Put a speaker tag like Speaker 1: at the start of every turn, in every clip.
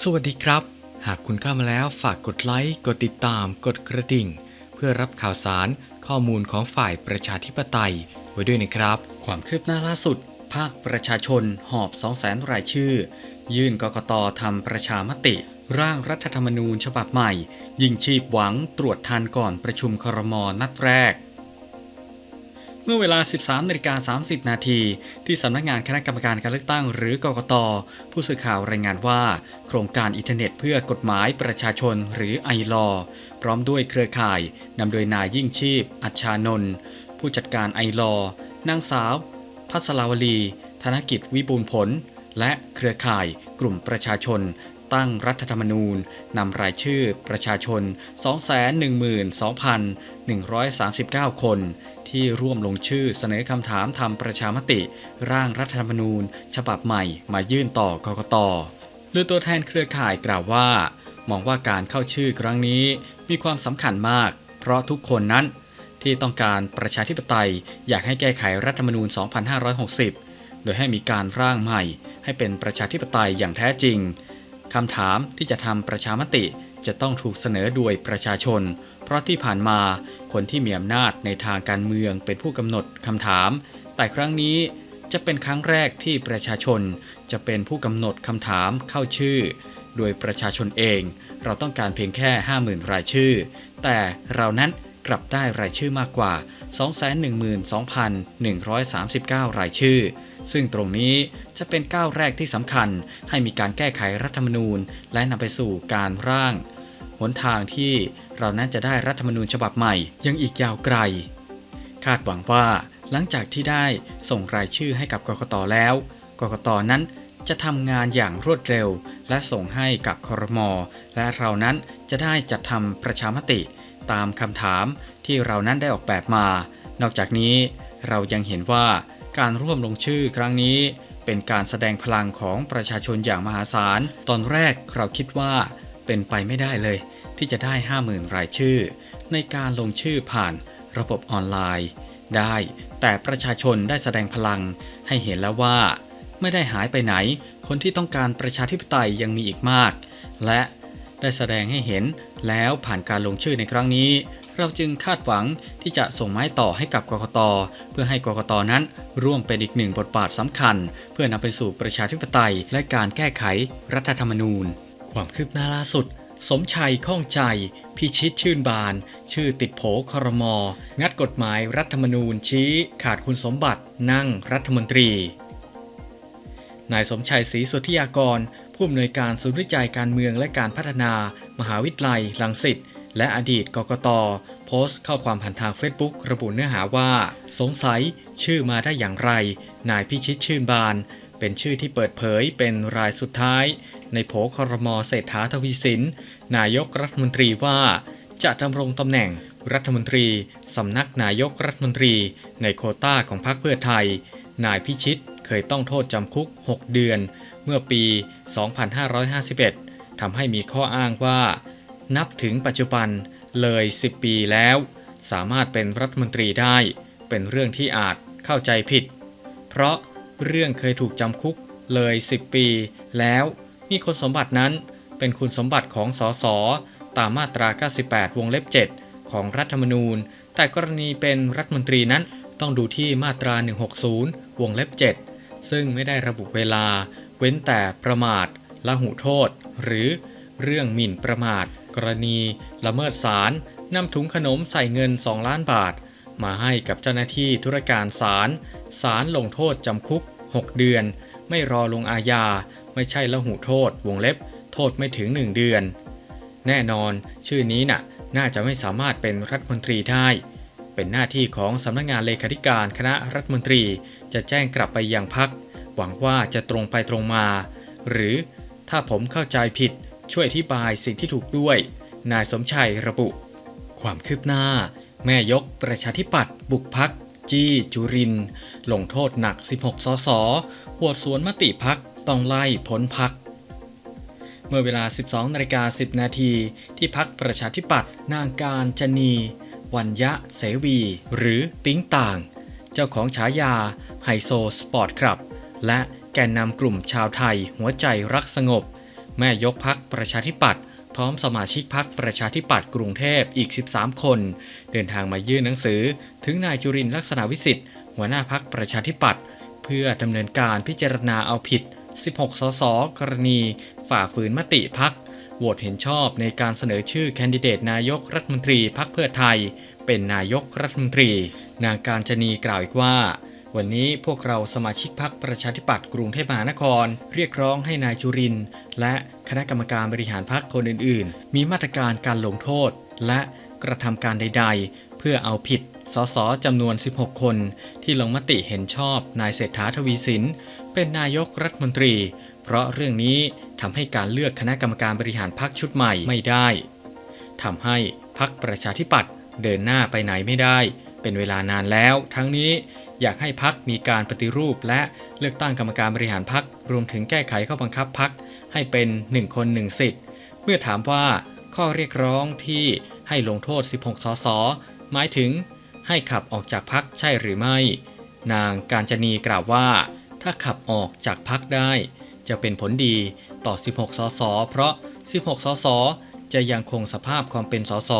Speaker 1: สวัสดีครับ หากคุณเข้ามาแล้วฝากกดไลค์กดติดตาม กดกระดิ่ง เพื่อรับข่าวสารข้อมูลของฝ่ายประชาธิปไตย ไว้ด้วยนะครับ ความคืบหน้าล่าสุด ภาคประชาชนหอบ 2 0 0แสนรายชื่อ ยื่นกกตทำประชามติ ร่างรัฐธรรมนูญฉบับใหม่ ยิงชีพหวังตรวจทันก่อนประชุมครมนัดแรก เมื่อเวลา 13นาฬิกา30 นาที ที่สำนักงานคณะกรรมการการเลือกตั้งหรือกกต ผู้สื่อข่าวรายงานว่า โครงการอินเทอร์เน็ตเพื่อกฎหมายประชาชนหรือไอลอพร้อมด้วยเครือข่ายนำโดยนายยิ่งชีพ อัชชานนท์ผู้จัดการไอลอนางสาว พัสลาวลี ธนกิจวิบูลผล และเครือข่ายกลุ่มประชาชน ตั้งรัฐธรรมนูญนำรายชื่อประชาชน 212,139 คน ที่ร่วมลงชื่อเสนอคำถามทำประชามติ ร่างรัฐธรรมนูญ ฉบับใหม่มายื่นต่อกกตโดยตัวแทนเครือข่ายกล่าวว่า มองว่าการเข้าชื่อครั้งนี้มีความสำคัญมาก เพราะทุกคนนั้น ที่ต้องการประชาธิปไตยอยากให้แก้ไขรัฐธรรมนูญ 2560 โดยให้มีการร่างใหม่ ให้เป็นประชาธิปไตยอย่างแท้จริง คำถามที่จะทำประชามติจะต้องถูกเสนอโดยประชาชน เพราะที่ผ่านมาคนที่มีอำนาจในทางการเมืองเป็นผู้กำหนดคำถาม แต่ครั้งนี้จะเป็นครั้งแรกที่ประชาชนจะเป็นผู้กำหนดคำถามเข้าชื่อ โดยประชาชนเอง เราต้องการเพียงแค่ 50,000 รายชื่อ แต่เรานั้นกลับได้รายชื่อมากกว่า 212,139 รายชื่อ ซึ่งตรงนี้จะเป็นก้าวแรกที่สำคัญให้มีการแก้ไขรัฐธรรมนูญ และนำไปสู่การร่างหนทางที่เรานั้นจะได้รัฐธรรมนูญฉบับใหม่ยังอีกยาวไกล คาดหวังว่าหลังจากที่ได้ส่งรายชื่อให้กับกกตแล้ว กกตนั้นจะทำงานอย่างรวดเร็ว และส่งให้กับคอรมอและเรานั้นจะได้จัดทำประชามติ ตามคำถามที่เรานั้นได้ออกแบบมา นอกจากนี้เรายังเห็นว่า การร่วมลงชื่อครั้งนี้ เป็นการแสดงพลังของประชาชนอย่างมหาศาล ตอนแรกเราคิดว่าเป็นไปไม่ได้เลย ที่จะได้ 50,000 รายชื่อ ในการลงชื่อผ่านระบบออนไลน์ ได้ แต่ประชาชนได้แสดงพลังให้เห็นแล้วว่า ไม่ได้หายไปไหน คนที่ต้องการประชาธิปไตยยังมีอีกมาก และได้แสดงให้เห็นแล้วผ่านการลงชื่อในครั้งนี้ เราจึงคาดหวังที่จะส่งไม้ต่อให้กับกกต เพื่อให้กกตนั้นร่วมเป็นอีกหนึ่งบทบาทสำคัญ เพื่อนำไปสู่ประชาธิปไตย และการแก้ไขรัฐธรรมนูญ ความคืบหน้าล่าสุด สมชัยข้องใจ พิชิตชื่นบาน ชื่อติดโผครม งัดกฎหมายรัฐธรรมนูญชี้ ขาดคุณสมบัตินั่งรัฐมนตรีนายสมชัยศรีสุทธิยากร ผู้อำนวยการศูนย์วิจัยการเมืองและการพัฒนา มหาวิทยาลัยลังสิต และอดีตกกตโพสต์ข้อความผ่านทาง Facebook ระบุเนื้อหาว่า สงสัยชื่อมาได้อย่างไร นายพิชิตชื่นบาน เป็นชื่อที่เปิดเผยเป็นรายสุดท้าย ในโผครมเศรษฐาทวีสิน นายกรัฐมนตรีว่า จะดำรงตำแหน่งรัฐมนตรีสำนักนายกรัฐมนตรี ในโควต้าของพรรคเพื่อไทย นายพิชิตเคยต้องโทษจำคุก 6 เดือน เมื่อปี 2551ทำให้มีข้ออ้างว่า นับถึงปัจจุบันเลย 10 ปีแล้ว สามารถเป็นรัฐมนตรีได้ เป็นเรื่องที่อาจเข้าใจผิด เพราะเรื่องเคยถูกจำคุกเลย 10 ปี แล้วมีคุณสมบัตินั้นเป็นคุณสมบัติของสสตามมาตรา 98 วงเล็บ 7 ของรัฐธรรมนูญ แต่กรณีเป็นรัฐมนตรีนั้นต้องดูที่มาตรา 160 วงเล็บ 7 ซึ่งไม่ได้ระบุเวลา เว้นแต่ประมาทละหุโทษ หรือเรื่องหมิ่นประมาท กรณีละเมิดศาลนำถุงขนมใส่เงิน 2 ล้านบาท มาให้กับเจ้าหน้าที่ธุรการศาลศาลลงโทษจำคุก 6 เดือน ไม่รอลงอาญา ไม่ใช่ละหุโทษ วงเล็บ โทษไม่ถึง 1 เดือน แน่นอนชื่อนี้น่ะน่าจะไม่สามารถเป็นรัฐมนตรีได้ เป็นหน้าที่ของสำนักงานเลขาธิการคณะรัฐมนตรีจะแจ้งกลับไปยังพัก หวังว่าจะตรงไปตรงมา หรือถ้าผมเข้าใจผิด ช่วยอธิบายสิ่งที่ถูกด้วย นายสมชัยระบุ ความคืบหน้า แม่ยกประชาธิปัตย์บุกพัก จี้จุริน ลงโทษหนัก 16 สสหัวดสวนมติพักต้องไล่พ้นพักเมื่อเวลา 12นาฬิกา10 นาทีที่พักประชาธิปัตย์นางการจนี วัญยะเสวี หรือติ้งต่าง เจ้าของฉายาไฮโซสปอร์ตคลับ และแกนนำกลุ่มชาวไทยหัวใจรักสงบ แม่ยกพักประชาธิปัตย์พร้อมสมาชิกพักประชาธิปัตย์กรุงเทพอีก 13 คน เดินทางมายื่นหนังสือ ถึงนายจุรินทร์ลักษณะวิสิทธิ์หัวหน้าพักประชาธิปัตย์เพื่อดำเนินการพิจารณาเอาผิด 16 สส กรณี ฝ่าฝืนมติพักโหวตเห็นชอบในการเสนอชื่อแคนดิเดตนายกรัฐมนตรีพักเพื่อไทย เป็นนายกรัฐมนตรี นางการจนีกล่าวอีกว่า วันนี้พวกเราสมาชิกพักประชาธิปัตย์กรุงเทพมหานคร เรียกร้องให้นายจุรินและคณะกรรมการบริหารพักคนอื่น ๆ มีมาตรการการลงโทษ และกระทำการใด ๆ เพื่อเอาผิดสสจำนวน 16 คน ที่ลงมติเห็นชอบนายเศรษฐาทวีสิน เป็นนายกรัฐมนตรี เพราะเรื่องนี้ทำให้การเลือกคณะกรรมการบริหารพักชุดใหม่ไม่ได้ทำให้พักประชาธิปัตย์เดินหน้าไปไหนไม่ได้ เป็นเวลานานแล้ว ทั้งนี้อยากให้พักมีการปฏิรูป และเลือกตั้งกรรมการบริหารพักรวมถึงแก้ไขข้อบังคับพักให้เป็น 1 คน1สิทธิ์เมื่อถามว่าข้อเรียกร้องที่ให้ลงโทษ 16 สส หมายถึงให้ขับออกจากพักใช่หรือไม่ นางการจนีกล่าวว่า ถ้าขับออกจากพักได้ จะเป็นผลดีต่อ 16 สส เพราะ 16 สส จะยังคงสภาพความเป็นสส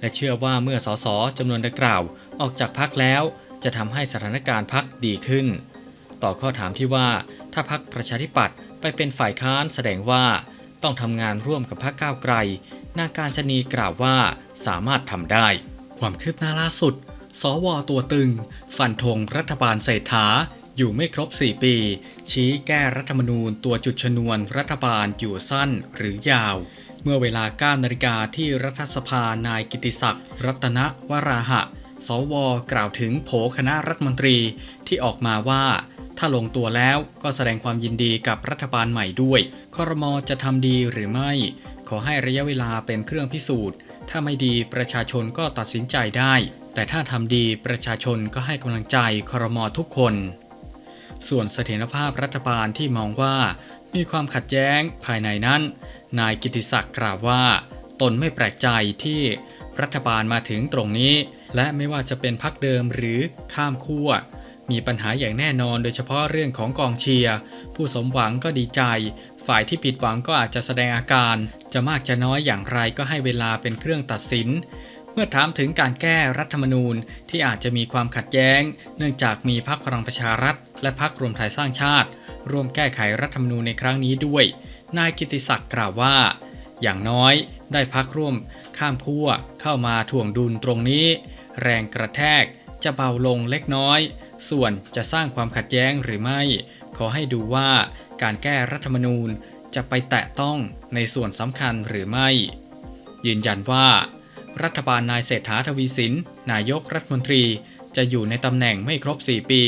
Speaker 1: และเชื่อว่าเมื่อสสจำนวนดังกล่าว ออกจากพักแล้ว จะทำให้สถานการณ์พักดีขึ้น ต่อข้อถามที่ว่า ถ้าพักประชาธิปัตย์ไปเป็นฝ่ายค้านแสดงว่า ต้องทำงานร่วมกับพักก้าวไกลนางการชนีกล่าวว่าสามารถทำได้ ความคืบหน้าล่าสุด สวตัวตึง ฟันธงรัฐบาลเศรษฐาอยู่ไม่ครบ 4 ปี ชี้แก้รัฐธรรมนูญตัวจุดชนวนรัฐบาลอยู่สั้นหรือยาว เมื่อเวลา9นาฬิกาที่รัฐสภานายกิติศักดิ์รัตนวราหะ สว กล่าวถึงโผคณะรัฐมนตรีที่ออกมาว่า ถ้าลงตัวแล้วก็แสดงความยินดีกับรัฐบาลใหม่ด้วยคอรมอจะทำดีหรือไม่ ขอให้ระยะเวลาเป็นเครื่องพิสูจน์ ถ้าไม่ดีประชาชนก็ตัดสินใจได้ แต่ถ้าทำดีประชาชนก็ให้กำลังใจคอรมอทุกคน ส่วนเสถียรภาพรัฐบาลที่มองว่า มีความขัดแย้งภายในนั้น นายกิติศักดิ์กล่าวว่า ตนไม่แปลกใจที่รัฐบาลมาถึงตรงนี้ และไม่ว่าจะเป็นพักเดิมหรือข้ามขั้วมีปัญหาอย่างแน่นอนโดยเฉพาะเรื่องของกองเชียร์ ผู้สมหวังก็ดีใจ ฝ่ายที่ผิดหวังก็อาจจะแสดงอาการ จะมากจะน้อยอย่างไรก็ให้เวลาเป็นเครื่องตัดสิน เมื่อถามถึงการแก้รัฐธรรมนูญที่อาจจะมีความขัดแย้ง เนื่องจากมีพรรคพลังประชารัฐ และพรรครวมไทยสร้างชาติ ร่วมแก้ไขรัฐธรรมนูญในครั้งนี้ด้วย นายกิติศักดิ์กล่าวว่า อย่างน้อยได้พักร่วม ข้ามขั้วเข้ามาถ่วงดุลตรงนี้ แรงกระแทกจะเบาลงเล็กน้อย ส่วนจะสร้างความขัดแย้งหรือไม่ ขอให้ดูว่าการแก้รัฐธรรมนูญจะไปแตะต้องในส่วนสำคัญหรือไม่ ยืนยันว่า รัฐบาลนายเศรษฐาทวีสิน นายกรัฐมนตรีจะอยู่ในตำแหน่งไม่ครบ 4 ปี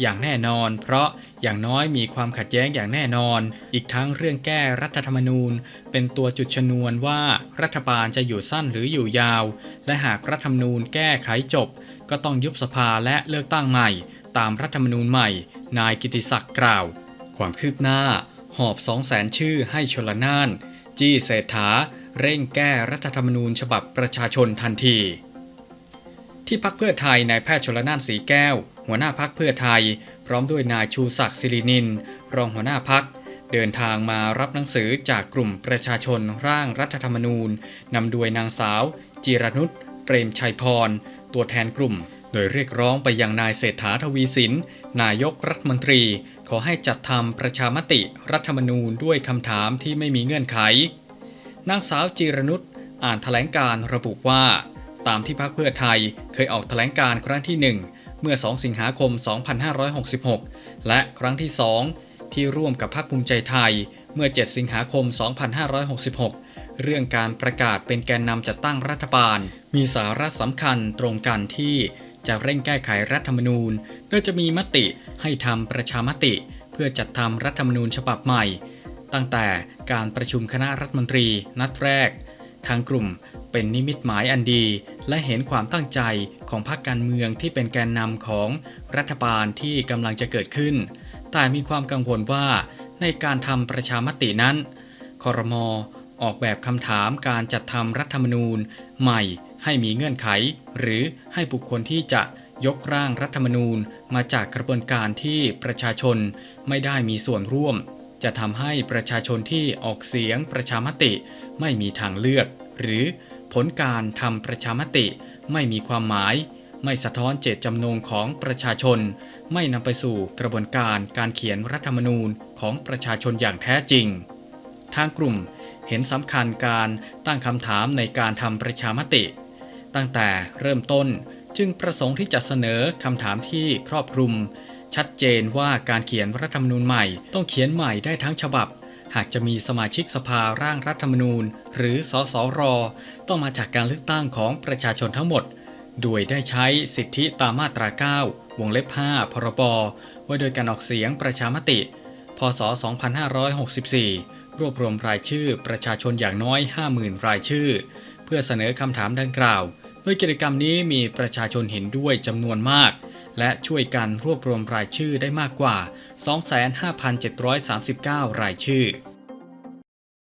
Speaker 1: อย่างแน่นอน เพราะอย่างน้อยมีความขัดแย้งอย่างแน่นอน อีกทั้งเรื่องแก้รัฐธรรมนูญ เป็นตัวจุดชนวนว่ารัฐบาลจะอยู่สั้นหรืออยู่ยาว และหากรัฐธรรมนูญแก้ไขจบ ก็ต้องยุบสภาและเลือกตั้งใหม่ ตามรัฐธรรมนูญใหม่ นายกิติศักดิ์กล่าว ความคืบหน้า หอบ2 0 0แสนชื่อให้ชลน่าน จี้เศรษฐา เร่งแก้รัฐธรรมนูญฉบับประชาชนทันที ที่พักเพื่อไทยนายแพทย์ชลน่านสีแก้ว หัวหน้าพักเพื่อไทย พร้อมด้วยนายชูศักดิ์ศิรินิน รองหัวหน้าพัก เดินทางมารับหนังสือจากกลุ่มประชาชนร่างรัฐธรรมนูญนำโดยนางสาวจิรนุชเปรมชัยพร ตัวแทนกลุ่ม โดยเรียกร้องไปยังนายเศรษฐาทวีสิน นายกรัฐมนตรี ขอให้จัดทำประชามติรัฐธรรมนูญด้วยคำถามที่ไม่มีเงื่อนไข นางสาวจิรนุชอ่านแถลงการระบุว่า ตามที่พรรคเพื่อไทยเคยออกแถลงการครั้งที่ 1 เมื่อ 2 สิงหาคม 2566 และครั้งที่ 2 ที่ร่วมกับพรรคภูมิใจไทยเมื่อ 7 สิงหาคม 2566 เรื่องการประกาศเป็นแกนนำจัดตั้งรัฐบาล มีสาระสำคัญตรงกันที่จะเร่งแก้ไขรัฐธรรมนูญ โดยจะมีมติให้ทำประชามติ เพื่อจัดทำรัฐธรรมนูญฉบับใหม่ ตั้งแต่การประชุมคณะรัฐมนตรีนัดแรก ทางกลุ่ม เป็นนิมิตหมายอันดี และเห็นความตั้งใจของพรรคการเมืองที่เป็นแกนนำของรัฐบาลที่กำลังจะเกิดขึ้น แต่มีความกังวลว่าในการทำประชามตินั้นคอรมอออกแบบคำถามการจัดทำรัฐธรรมนูญ ใหม่ให้มีเงื่อนไข หรือให้บุคคลที่จะยกร่างรัฐธรรมนูญมาจากกระบวนการที่ประชาชนไม่ได้มีส่วนร่วม จะทำให้ประชาชนที่ออกเสียงประชามติไม่มีทางเลือก หรือ ผลการทำประชามติไม่มีความหมาย ไม่สะท้อนเจตจำนงของประชาชน ไม่นำไปสู่กระบวนการการเขียนรัฐธรรมนูญของประชาชนอย่างแท้จริง ทางกลุ่มเห็นสำคัญการตั้งคำถามในการทำประชามติ ตั้งแต่เริ่มต้นจึงประสงค์ที่จะเสนอคำถามที่ครอบคลุม ชัดเจนว่าการเขียนรัฐธรรมนูญใหม่ต้องเขียนใหม่ได้ทั้งฉบับ หากจะมีสมาชิกสภาร่างรัฐธรรมนูญ หรือสสร ต้องมาจากการเลือกตั้งของประชาชนทั้งหมด โดยได้ใช้สิทธิตามมาตรา 9 วงเล็บ 5 พรบ ว่าโดยการออกเสียงประชามติ พศ 2564 รวบรวมรายชื่อประชาชนอย่างน้อย 50,000 รายชื่อ เพื่อเสนอคำถามดังกล่าว โดยกิจกรรมนี้มีประชาชนเห็นด้วยจำนวนมาก และช่วยกันรวบรวมรายชื่อได้มากกว่า 25,739 รายชื่อ